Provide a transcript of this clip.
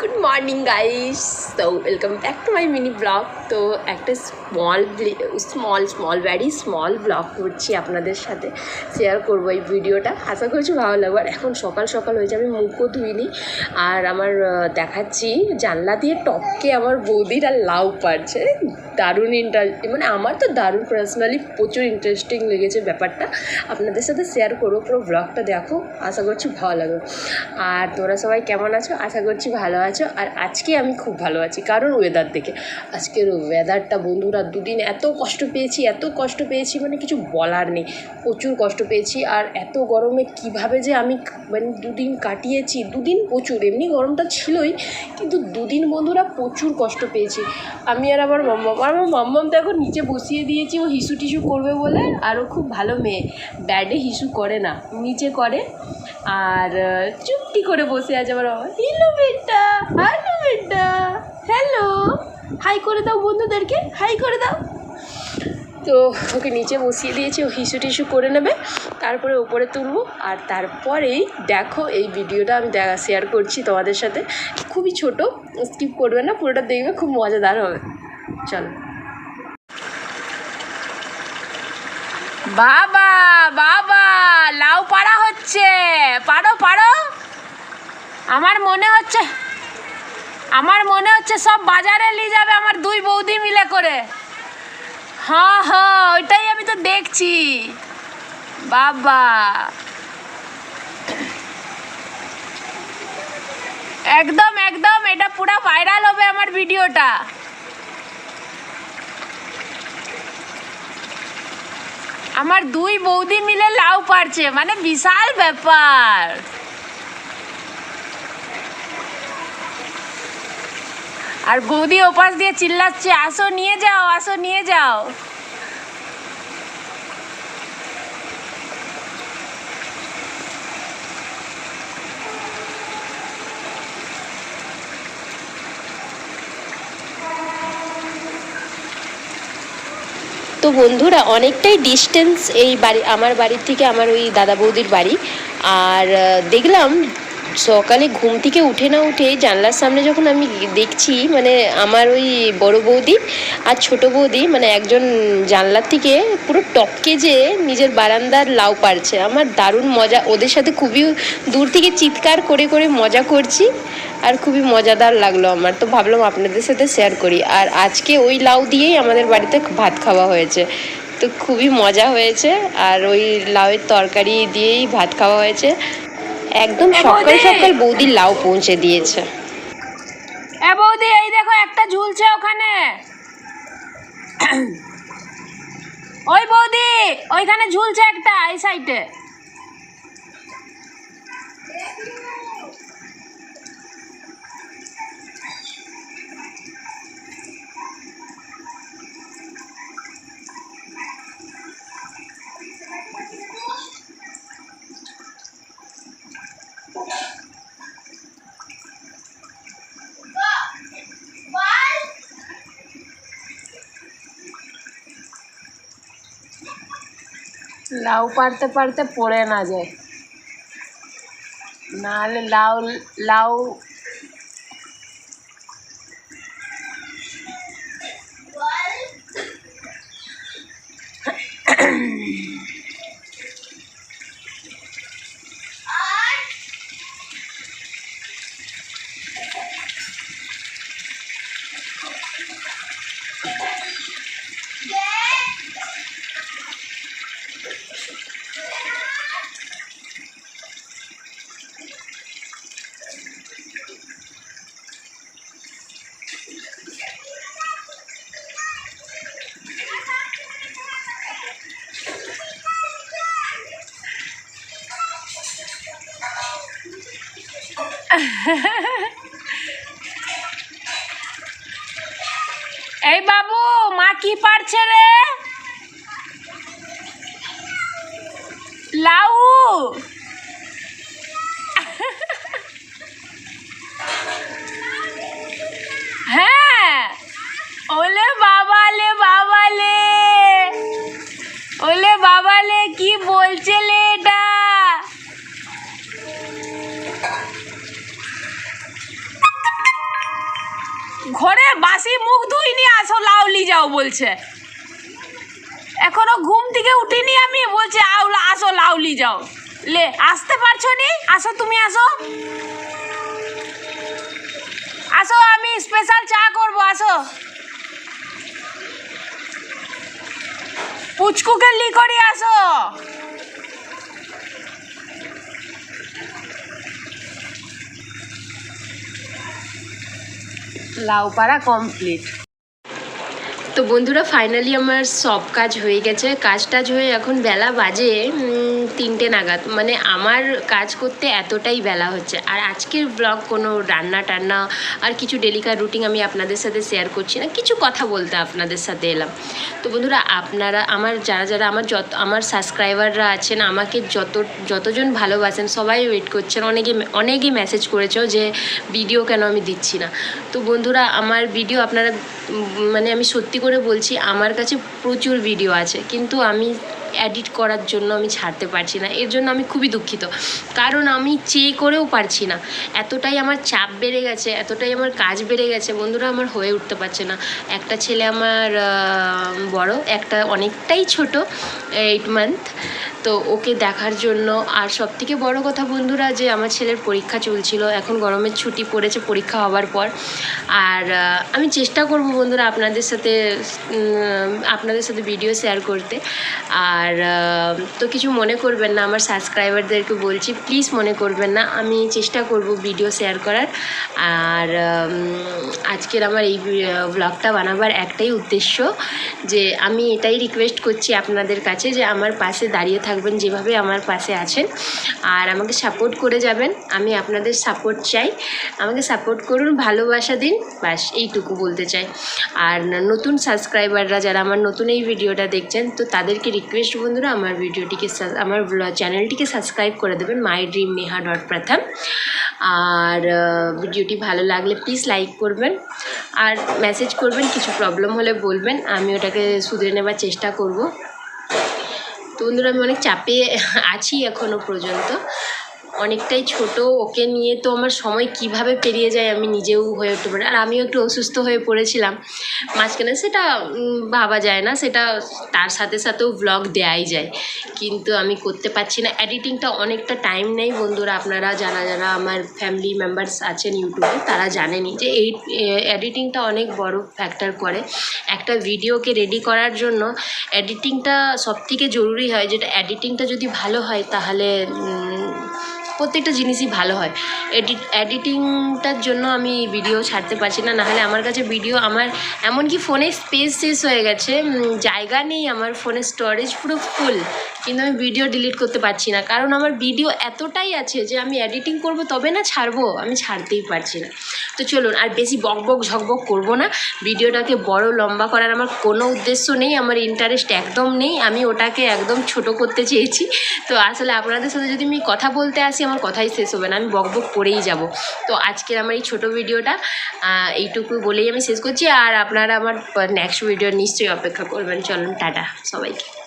Good morning guys তো welcome back to my mini vlog তো একটা small small small very small vlog করছি আপনাদের সাথে। শেয়ার করব এই ভিডিওটা। আশা করছি ভালো লাগবে। আর এখন সকাল সকাল হয়েছে, আমি মুখও ধুইনি। আর আমার দেখাচ্ছি জানলা দিয়ে টপকে আমার বৌদির লাউ পারছে দারুণ ইন্টারেস্ট মানে আমার তো দারুণ পার্সোনালি প্রচুর ইন্টারেস্টিং লেগেছে ব্যাপারটা। আপনাদের সাথে শেয়ার করব পুরো ব্লগটা দেখো। আশা করছি ভালো লাগবে। আর তোমরা সবাই কেমন আছো? আশা করছি ভালো আছো। আর আজকে আমি খুব ভালো আছি, কারণ ওয়েদার দেখে। আজকের ওয়েদারটা বন্ধুরা দুদিন এত কষ্ট পেয়েছি, এত কষ্ট পেয়েছি মানে কিছু বলার নেই। প্রচুর কষ্ট পেয়েছি আর এত গরমে কীভাবে যে আমি মানে দুদিন কাটিয়েছি, দুদিন প্রচুর, এমনি গরমটা ছিলই, কিন্তু দুদিন বন্ধুরা প্রচুর কষ্ট পেয়েছি। আমি আর আমার মাম্মাম আমার মাম্মাম তো এখন নিচে বসিয়ে দিয়েছি, ও হিসু টিসু করবে বলে, আর ও খুব ভালো মেয়ে। ব্যাডে হিসু করে না, নিচে করে, আর, চুপটি করে বসে আছে আমার বাবা হ্যালো বেটা হ্যালো বেটা, হ্যালো। হাই করে দাও বন্ধুদেরকে, হাই করে দাও। তো ওকে নিচে বসিয়ে দিয়েছি, ও হিসু টিসু করে নেবে, তারপরে উপরে তুলবো, আর তারপরেই দেখো এই ভিডিওটা আমি দেখা শেয়ার করছি তোমাদের সাথে। খুবই ছোট স্কিপ করবে না, পুরোটা দেখবে, খুব মজাদার হবে। চলো। বাবা বাবা, লাউ পাড়া হচ্ছে। পারো পারো। আমার মনে হচ্ছে আমার মনে হচ্ছে সব বাজারে নিয়ে যাবে আমার দুই বৌদি মিলে করে। হ্যাঁ হ্যাঁ ওইটাই আমি তো দেখছি। বাবা। একদম একদম, এটা পুরো ভাইরাল হবে আমার ভিডিওটা। আমার দুই বৌদি মিলে লাউ পারছে মানে বিশাল ব্যাপার। আর বৌদি ওপাশ দিয়ে চিল্লাচ্ছে, আসো, নিয়ে যাও, আসো, নিয়ে যাও। তো বন্ধুরা, অনেকটাই ডিস্টেন্স এই বাড়ি, আমার বাড়ির থেকে আমার ওই দাদা বৌদির বাড়ি। আর দেখলাম সকালে ঘুম থেকে উঠে না উঠে জানলার সামনে যখন আমি দেখছি মানে আমার ওই বড় বৌদি আর ছোট বৌদি মানে একজন জানলার থেকে পুরো টপকে যে নিজের বারান্দার লাউ পারছে আমার দারুণ মজা, ওদের সাথে খুবই দূর থেকে চিৎকার করে করে মজা করছি আর খুবই মজাদার লাগল আমার। তো ভাবলাম আপনাদের সাথে শেয়ার করি। আর আজকে ওই লাউ দিয়েই আমাদের বাড়িতে ভাত খাওয়া হয়েছে। তো খুবই মজা হয়েছে। আর ওই লাউয়ের তরকারি দিয়েই ভাত খাওয়া হয়েছে। একদম সকাল সকাল বৌদির লাউ পৌঁছে দিয়েছে। এ বৌদি এই দেখো একটা ঝুলছে ওখানে। ওই বৌদি ওইখানে ঝুলছে একটা এই সাইডে লাউ পারতে পারতে পড়ে না যায়। নাহলে লাউ লাউ এই বাবু মা কি পারছে রে? লাউ। হ্যাঁ ওলে আসো যাও বলছে। এখনও ঘুম থেকে উঠিনি আমি, বলছে আউলা আসো, লাউলি যাও। লে, আসতে পারছ নি? আসো, তুমি আসো। আসো, আমি স্পেশাল চা করব, আসো। পুচকুকে লি করি, আসো। লাউ পাড়া কমপ্লিট তো বন্ধুরা ফাইনালি আমার সব কাজ হয়ে গেছে। কাজ টাজ হয়ে এখন বেলা বাজে তিনটে নাগাদ। মানে আমার কাজ করতে এতটাই বেলা হচ্ছে। আর আজকের ব্লগ কোনো রান্না টান্না আর কিছু ডেলিকার রুটিন আমি আপনাদের সাথে শেয়ার করছি না। কিছু কথা বলতে আপনাদের সাথে এলাম। তো বন্ধুরা, আপনারা, আমার যারা যারা আমার যত, আমার সাবস্ক্রাইবাররা আছেন, আমাকে যত, যতজন ভালোবাসেন, সবাই ওয়েট করছেন। অনেকে অনেকে মেসেজ করেছ যে ভিডিও কেন আমি দিচ্ছি না। তো বন্ধুরা, আমার ভিডিও আপনারা মানে আমি সত্যি করে বলছি আমার কাছে প্রচুর ভিডিও আছে কিন্তু আমি এডিট করার জন্য আমি ছাড়তে পারছি না। এর জন্য আমি খুবই দুঃখিত। কারণ আমি চেয়ে করেও পারছি না। এতটাই আমার চাপ বেড়ে গেছে, এতটাই আমার কাজ বেড়ে গেছে, বন্ধুরা আমার হয়ে উঠতে পারছে না। একটা ছেলে আমার বড়, একটা অনেকটাই ছোট এইট মান্থ তো ওকে দেখার জন্য আর সব থেকে বড় কথা বন্ধুরা যে আমার ছেলের পরীক্ষা চলছিল, এখন গরমের ছুটি পড়েছে, পরীক্ষা হওয়ার পর। আর আমি চেষ্টা করব বন্ধুরা আপনাদের সাথে আপনাদের সাথে ভিডিও শেয়ার করতে। আর আহ, তো কিছু মনে করবেন না আমার সাবস্ক্রাইবারদেরকে বলছি প্লিজ মনে করবেন না আমি চেষ্টা করব ভিডিও শেয়ার করার। আর আজকের আমার এই ব্লগটা বানাবার একটাই উদ্দেশ্য যে আমি এটাই রিকোয়েস্ট করছি আপনাদের কাছে যে আমার পাশে দাঁড়িয়ে থাকবেন যেভাবে আমার পাশে আছেন। আর আমাকে সাপোর্ট করে যাবেন আমি আপনাদের সাপোর্ট চাই। আমাকে সাপোর্ট করুন ভালোবাসা দিন বাস এইটুকু বলতে চাই। আর নতুন সাবস্ক্রাইবাররা যারা আমার নতুন এই ভিডিওটা দেখছেন তো তাদেরকে রিকোয়েস্ট বন্ধুরা, আমার ভিডিওটিকে আমার চ্যানেলটিকে সাবস্ক্রাইব করে দেবেন মাই ড্রিম নেহা ডট প্রথম আর ভিডিওটি ভালো লাগলে প্লিজ লাইক করবেন, আর মেসেজ করবেন, কিছু প্রবলেম হলে বলবেন, আমি ওটাকে শুধরে নেবার চেষ্টা করব। তো বন্ধুরা, আমি অনেক চাপে আছি এখনও পর্যন্ত। অনেকটাই ছোট, ওকে নিয়ে তো আমার সময় কীভাবে পেরিয়ে যায় আমি নিজেও হয়ে উঠতে পারি আর আমিও একটু অসুস্থ হয়ে পড়েছিলাম। মাঝখানে সেটা ভাবা যায় না, সেটা তার সাথে সাথেও ব্লগ দেয়াই যায়। কিন্তু আমি করতে পারছি না। এডিটিংটা অনেকটা টাইম নেই বন্ধুরা। আপনারা যারা যারা আমার ফ্যামিলি মেম্বার্স আছেন ইউটিউবে তারা জানেনই যে এই এডিটিংটা অনেক বড় ফ্যাক্টর করে। একটা ভিডিওকে রেডি করার জন্য এডিটিংটা সবথেকে জরুরি হয়। যেটা এডিটিংটা যদি ভালো হয়, তাহলে প্রত্যেকটা জিনিসই ভালো হয়। এডিট এডিটিংটার জন্য আমি ভিডিও ছাড়তে পারছি না, নাহলে আমার কাছে ভিডিও আমার এমনকি ফোনে স্পেস শেষ হয়ে গেছে জায়গা নেই আমার ফোনে স্টোরেজ পুরো ফুল কিন্তু আমি ভিডিও ডিলিট করতে পারছি না। কারণ আমার ভিডিও এতটাই আছে যে আমি এডিটিং করব তবে না ছাড়বো, আমি ছাড়তেই পারছি না। তো চলুন, আর বেশি বক বক ঝকবক করব না। ভিডিওটাকে বড় লম্বা করার আমার কোনো উদ্দেশ্য নেই, আমার ইন্টারেস্ট একদম নেই, আমি ওটাকে একদম ছোট করতে চেয়েছি। তো আসলে আপনাদের সাথে যদি আমি কথা বলতে আসি আমার কথাই শেষ হবে না, আমি বক বক করেই যাব। তো আজকের আমার এই ছোটো ভিডিওটা এইটুকু বলেই আমি শেষ করছি, আর আপনারা আমার নেক্সট ভিডিও নিশ্চয়ই অপেক্ষা করবেন। চলুন, টাটা সবাইকে।